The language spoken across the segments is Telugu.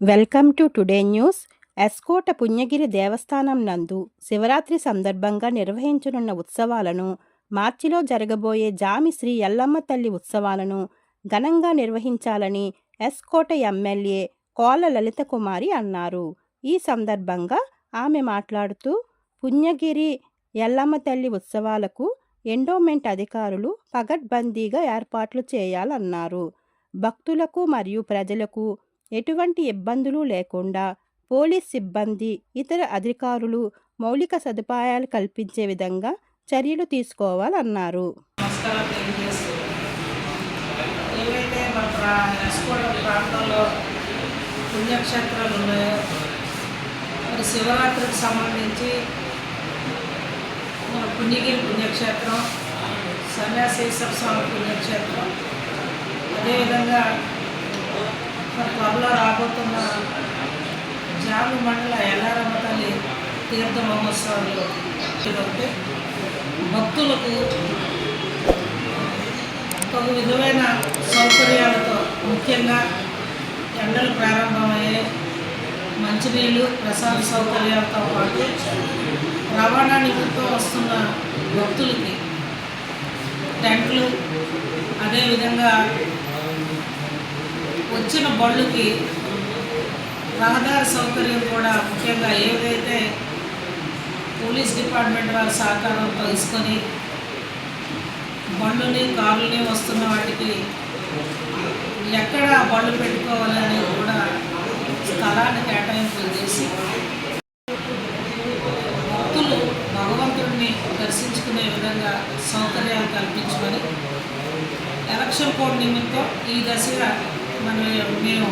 Welcome to today news. S Kota Punyagiri దేవస్థానం నందు శివరాత్రి సందర్భంగా నిర్వహించనున్న ఉత్సవాలను మార్చిలో జరగబోయే జామి శ్రీ ఎల్లమ్మ తల్లి ఉత్సవాలను ఘనంగా నిర్వహించాలని ఎస్కోట ఎమ్మెల్యే కోల లలిత కుమారి అన్నారు. ఈ సందర్భంగా ఆమె మాట్లాడుతూ పుణ్యగిరి ఎల్లమ్మ తల్లి ఉత్సవాలకు ఎండోమెంట్ అధికారులు పగడ్బందీగా ఏర్పాట్లు చేయాలన్నారు. భక్తులకు మరియు ప్రజలకు ఎటువంటి ఇబ్బందులు లేకుండా పోలీస్ సిబ్బంది ఇతర అధికారులు మౌలిక సదుపాయాలు కల్పించే విధంగా చర్యలు తీసుకోవాలన్నారు. ఏవైతే మన ప్రాంతంలో పుణ్యక్షేత్రాలు ఉన్నాయో మరి శివరాత్రికి సంబంధించి మన పుణ్యగిరి పుణ్యక్షేత్రం సన్యాసేశ్వర స్వామి పుణ్యక్షేత్రం అదేవిధంగా త్వరలో రాబోతున్న జాము మండల ఎల్లారమ్మ తల్లి తీర్థ మహోత్సవాలు ఇదొకటి. భక్తులకు ఒక విధమైన సౌకర్యాలతో ముఖ్యంగా ఎండలు ప్రారంభమయ్యే మంచినీళ్ళు ప్రసాద సౌకర్యాలతో పాటు రవాణా నిమిత్తం వస్తున్న భక్తులకి టెంట్లు అదేవిధంగా వచ్చిన బళ్ళుకి రహదారి సౌకర్యం కూడా ముఖ్యంగా ఏదైతే పోలీస్ డిపార్ట్మెంట్ వారి సహకారంతో తీసుకొని బండ్లని కార్లని వస్తున్న వాటికి ఎక్కడ బళ్ళు పెట్టుకోవాలి అనేది కూడా స్థలాన్ని కేటాయింపులు చేసి భక్తులు భగవంతుడిని దర్శించుకునే విధంగా సౌకర్యాలు కల్పించుకొని ఎలక్షన్ కోడ్ నిమిత్తం ఈ దశగా మన మేము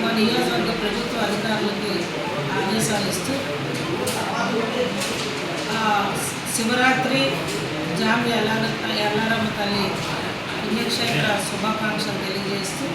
మా నియోజకవర్గ ప్రభుత్వ అధికారులకి ఆదేశాలు ఇస్తూ ఆ, శివరాత్రి జామి ఎల్లారమ్మ తల్లి పుణ్యక్షేత్ర శుభాకాంక్షలు తెలియజేస్తూ